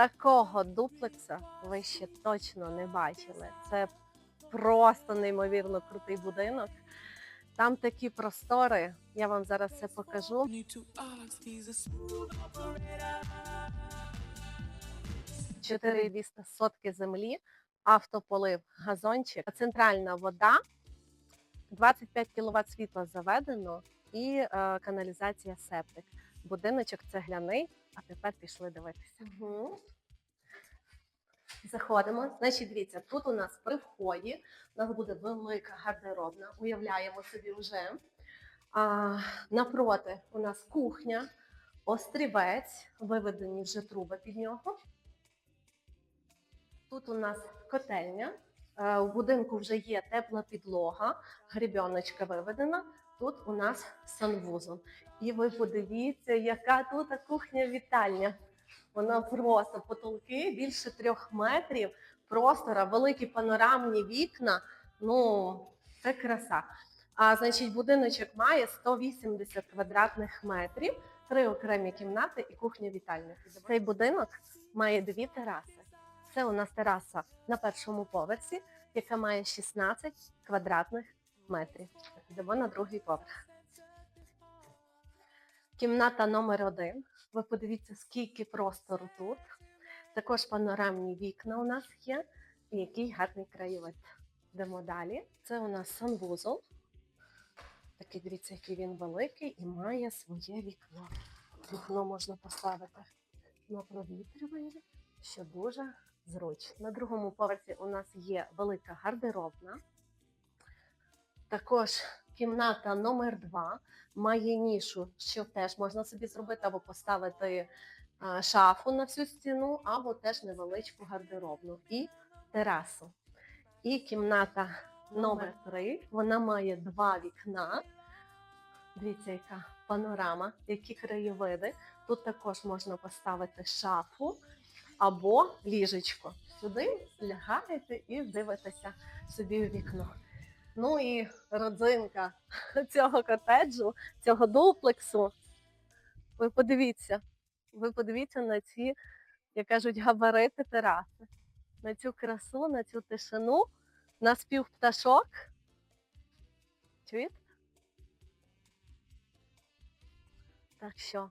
Такого дуплекса ви ще точно не бачили. Це просто неймовірно крутий будинок. Там такі простори. Я вам зараз це покажу. 4200 сотки землі, автополив, газончик, центральна вода, 25 кВт світла заведено і е, каналізація септик. Будиночок цегляний, а тепер пішли дивитися. Заходимо. Значить, дивіться, тут у нас при вході у нас буде велика гардеробна, уявляємо собі вже. А, напроти у нас кухня, острівець, виведені вже труби під нього. Тут у нас котельня. Е, У будинку вже є тепла підлога, гребіночка виведена. Тут у нас санвузол. І ви подивіться, яка тут кухня-вітальня. Вона просто потолки більше трьох метрів, простора, великі панорамні вікна. Ну, це краса. А значить, будиночок має 180 квадратних метрів, три окремі кімнати і кухня-вітальня. Цей будинок має дві тераси. Це у нас тераса на першому поверсі, яка має 16 квадратних метрів. Йдемо на другий поверх. Кімната номер один. Ви подивіться, скільки простору тут. Також панорамні вікна у нас є. І який гарний краєвид. Йдемо далі. Це у нас санвузол. Такий, дивіться, який він великий і має своє вікно. Вікно можна поставити на провітрювання, що дуже зручно. На другому поверсі у нас є велика гардеробна. Також кімната номер 2 має нішу, що теж можна собі зробити або поставити шафу на всю стіну, або теж невеличку гардеробну і терасу. І кімната номер 3 вона має два вікна. Дивіться, яка панорама, які краєвиди. Тут також можна поставити шафу або ліжечко. Сюди лягаєте і дивитеся собі у вікно. Ну і родзинка цього котеджу, цього дуплексу. Ви подивіться, ви подивіться на ці, як кажуть, габарити тераси, на цю красу, на цю тишину, на спів пташок. Чуєте? Так що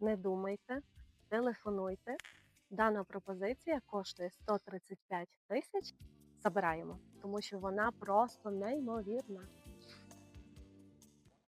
не думайте, телефонуйте. Дана пропозиція коштує 135 тисяч. Забираємо, тому що вона просто неймовірна.